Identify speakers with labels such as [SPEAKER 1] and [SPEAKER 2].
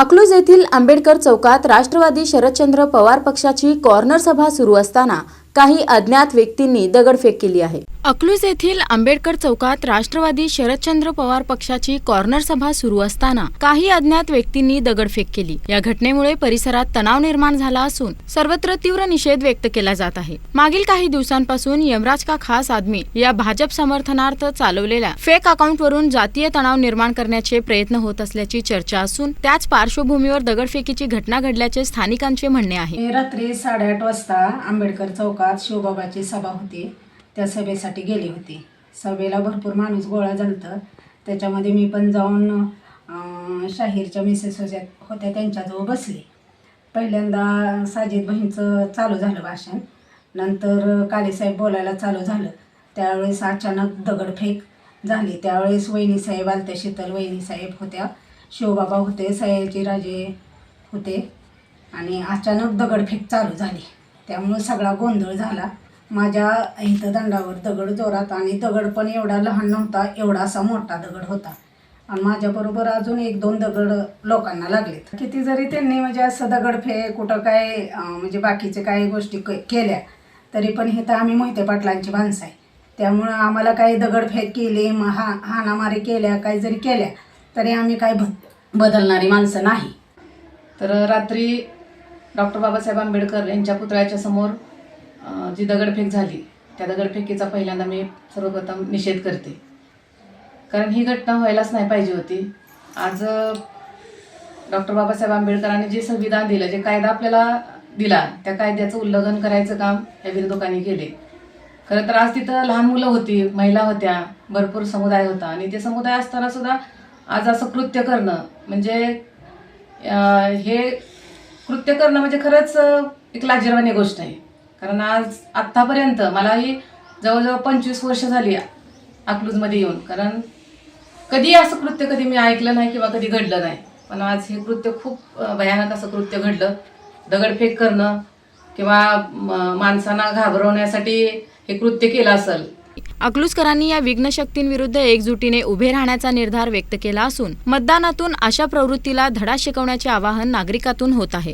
[SPEAKER 1] अकलूज येथील आंबेडकर चौकात राष्ट्रवादी शरदचंद्र पवार पक्षाची कॉर्नर सभा सुरू असताना काही अज्ञात व्यक्तींनी दगडफेक केली आहे. अकलूज येथील आंबेडकर चौकात राष्ट्रवादी शरदचंद्र पवार पक्षाची कॉर्नर सभा सुरू असताना काही अज्ञात व्यक्तींनी दगडफेक केली. या घटनेमुळे परिसरात तणाव निर्माण झाला असून सर्वत्र तीव्र निषेध व्यक्त केला जात आहे. मागील काही दिवसांपासून यमराज का खास आदमी या भाजप समर्थनार्थ चालवलेल्या फेक अकाउंटवरून जातीय तणाव निर्माण करण्याचे प्रयत्न होत असल्याची चर्चा असून त्याच पार्श्वभूमीवर दगडफेकीची घटना घडल्याचे स्थानिकांचे म्हणणे आहे.
[SPEAKER 2] रात्री साडेआठ वाजता आंबेडकर चौकात शिवबाबाची सभा होती. त्या सभेसाठी गेले होते. सभेला भरपूर माणूस गोळा झालतं. त्याच्यामध्ये मी पण जाऊन शाहीरच्या मिसेस होत्या होत्या त्यांच्याजवळ बसले. पहिल्यांदा साजिद बहीणचं चालू झालं भाषण. नंतर कालेसाहेब बोलायला चालू झालं. त्यावेळेस अचानक दगडफेक झाली. त्यावेळेस वहिनीसाहेब आलत्या शीतल वहिनीसाहेब होत्या. शिवबाबा होते सयाजीराजे होते. आणि अचानक दगडफेक चालू झाली. त्यामुळे सगळा गोंधळ झाला. माझ्या इथं दंडावर दगड जोरात आणि दगड पण एवढा लहान नव्हता एवढा असा मोठा दगड होता. आणि माझ्याबरोबर अजून एक दोन दगड लोकांना लागलेत. किती जरी त्यांनी म्हणजे असं दगडफेक कुठं काय म्हणजे बाकीचे काही गोष्टी केल्या तरी पण हे तर आम्ही मोहिते पाटलांची माणसं आहे. त्यामुळं आम्हाला काही दगडफेक केली मग हा हाणामारी केल्या काही जरी केल्या तरी आम्ही काही ब बदलणारी माणसं नाही.
[SPEAKER 3] तर रात्री डॉक्टर बाबासाहेब आंबेडकर यांच्या पुतळ्याच्या समोर जी दगडफेक झाली त्या दगडफेकीचा पहिल्यांदा मी सर्वप्रथम निषेध करते. कारण ही घटना व्हायलाच नाही पाहिजे होती. आज डॉक्टर बाबासाहेब आंबेडकरांनी जे संविधान दिलं जे कायदा आपल्याला दिला त्या कायद्याचं उल्लंघन करायचं काम या विरोधकांनी केले. खरं तर आज तिथं लहान मुलं होती महिला होत्या भरपूर समुदाय होता. आणि ते समुदाय असताना सुद्धा आज असं कृत्य करणं म्हणजे हे कृत्य करणं म्हणजे खरंच एक लाजीरवाणी गोष्ट आहे. कारण आज आत्तापर्यंत मलाही जवळजवळ पंचवीस वर्ष झाली अकलूजमध्ये येऊन. कारण कधी असं कृत्य कधी मी ऐकलं नाही किंवा कधी घडलं नाही. पण आज हे कृत्य खूप भयानक असं कृत्य घडलं. दगडफेक करणं किंवा माणसांना घाबरवण्यासाठी हे कृत्य केलं असेल.
[SPEAKER 1] अकलूजकरांनी या विघ्नशक्तींविरुद्ध एकजुटीने उभे राहण्याचा निर्धार व्यक्त केला असून मतदानातून अशा प्रवृत्तीला धडा शिकवण्याचे आवाहन नागरिकातून होत आहे.